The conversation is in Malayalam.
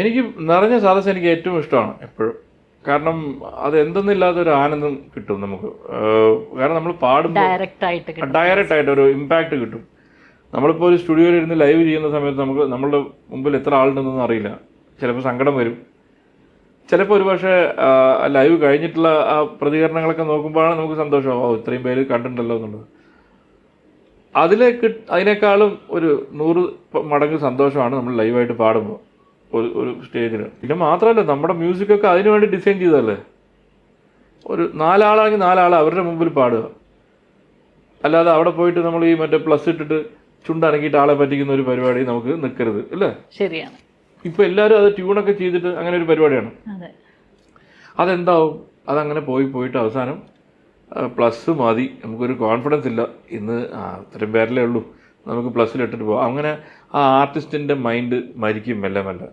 എനിക്ക് നിറഞ്ഞ സദസ്സ് എനിക്ക് ഏറ്റവും ഇഷ്ടമാണ് എപ്പോഴും. കാരണം അത് എന്തെന്നില്ലാത്ത ഒരു ആനന്ദം കിട്ടും നമുക്ക്. കാരണം നമ്മൾ പാടുമ്പോൾ ഡയറക്റ്റ് ആയിട്ട് ഡയറക്റ്റ് ആയിട്ട് ഒരു ഇമ്പാക്റ്റ് കിട്ടും. നമ്മളിപ്പോൾ ഒരു സ്റ്റുഡിയോയിൽ ഇരുന്ന് ലൈവ് ചെയ്യുന്ന സമയത്ത് നമുക്ക് നമ്മളുടെ മുമ്പിൽ എത്ര ആളുണ്ടെന്നൊന്നും അറിയില്ല. ചിലപ്പോൾ സങ്കടം വരും. ചിലപ്പോൾ ഒരു പക്ഷേ ലൈവ് കഴിഞ്ഞിട്ടുള്ള ആ പ്രതികരണങ്ങളൊക്കെ നോക്കുമ്പോഴാണ് നമുക്ക് സന്തോഷമാവും ഇത്രയും പേര് കണ്ടിട്ടുണ്ടല്ലോ എന്നുള്ളത്. അതിലേക്ക് അതിനേക്കാളും ഒരു നൂറ് മടങ്ങ് സന്തോഷമാണ് നമ്മൾ ലൈവായിട്ട് പാടുമ്പോൾ. ഒരു ഒരു സ്റ്റേജിന്. പിന്നെ മാത്രമല്ല നമ്മുടെ മ്യൂസിക്കൊക്കെ അതിനു വേണ്ടി ഡിസൈൻ ചെയ്തതല്ലേ? ഒരു നാലാളാണെങ്കിൽ നാലാൾ അവരുടെ മുമ്പിൽ പാടുക. അല്ലാതെ അവിടെ പോയിട്ട് നമ്മൾ ഈ മറ്റേ പ്ലസ് ഇട്ടിട്ട് ചുണ്ടനക്കിയിട്ട് ആളെ പറ്റിക്കുന്ന ഒരു പരിപാടി നമുക്ക് നിൽക്കരുത് അല്ലേ? ശരിയാണ്. ഇപ്പൊ എല്ലാവരും അത് ട്യൂണൊക്കെ ചെയ്തിട്ട് അങ്ങനെ ഒരു പരിപാടിയാണ്. അതെ. അതെന്താവും? അതങ്ങനെ പോയി പോയിട്ട് അവസാനം പ്ലസ് മതി. നമുക്കൊരു കോൺഫിഡൻസ് ഇല്ല. ഇന്ന് അത്രയും പേരല്ലേ ഉള്ളൂ. നമുക്ക് പ്ലസ്സിൽ ഇട്ടിട്ട് പോകാം അങ്ങനെ ആ ആർട്ടിസ്റ്റിന്റെ മൈൻഡ് മരിക്കും മെല്ലെ മെല്ലെ.